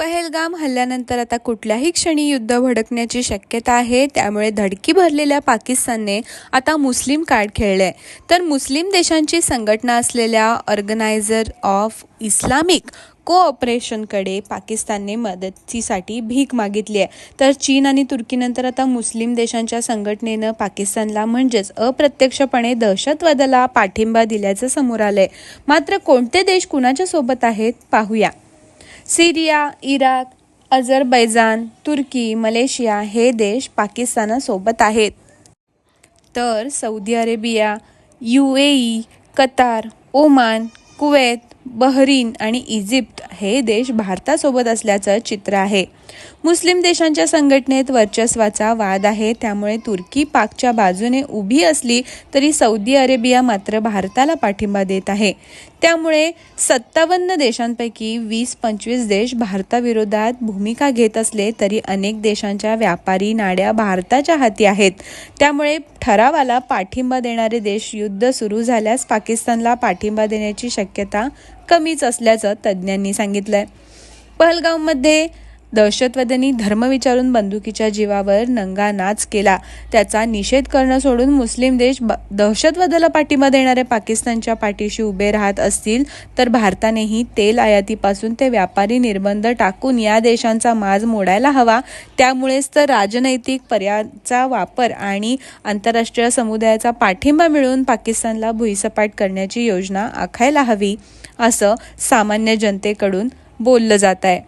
पहलगाम हल्ल्यानंतर आता कुठल्याही क्षणी युद्ध भडकण्याची शक्यता आहे त्यामुळे धडकी भरलेल्या पाकिस्तानने आता मुस्लिम कार्ड खेळले तर मुस्लिम देशांची संघटना असलेल्या ऑर्गनायझर ऑफ इस्लामिक कोऑपरेशनकडे पाकिस्तानने मदतीसाठी भीक मागितली आहे तर चीन आणि तुर्कीनंतर आता मुस्लिम देशांच्या संघटनेनं पाकिस्तानला म्हणजेच अप्रत्यक्षपणे दहशतवादाला पाठिंबा दिल्याचं समोर आलंय. मात्र कोणते देश कुणाच्या सोबत आहेत पाहूया. Syria Iraq Azerbaijan Turkey Malaysia हे देश पाकिस्तानासोबत आहेत. तर Saudi Arabia U A E Qatar Oman Kuwait Bahrain आणि इजिप्त हे देश भारतासोबत असल्याचं चित्र आहे. मुस्लिम देशांच्या संघटनेत वर्चस्वाचा वाद आहे. त्यामुळे तुर्की पाकच्या बाजूने उभी असली तरी सौदी अरेबिया मात्र भारताला पाठिंबा देत आहे. त्यामुळे सत्तावन्न देशांपैकी वीस पंचवीस देश भारताविरोधात भूमिका घेत असले तरी अनेक देशांच्या व्यापारी नाड्या भारताच्या हाती आहेत. त्यामुळे ठरावाला पाठिंबा देणारे देश युद्ध सुरू झाल्यास पाकिस्तानला पाठिंबा देण्याची शक्यता कमीच असल्याचं तज्ज्ञांनी सांगितलंय. पहलगावमध्ये दहशतवाद्यांनी धर्म विचारून बंदुकीच्या जीवावर नंगा नाच केला. त्याचा निषेध करणं सोडून मुस्लिम देश दहशतवादाला पाठिंबा देणाऱ्या पाकिस्तानच्या पाठीशी उभे राहत असतील तर भारतानेही तेल आयातीपासून ते व्यापारी निर्बंध टाकून या देशांचा माज मोडायला हवा. त्यामुळेच तर राजनैतिक पर्यायाचा वापर आणि आंतरराष्ट्रीय समुदायाचा पाठिंबा मिळवून पाकिस्तानला भुईसपाट करण्याची योजना आखायला हवी. असं सामान्य जनतेकडून बोललं जात आहे.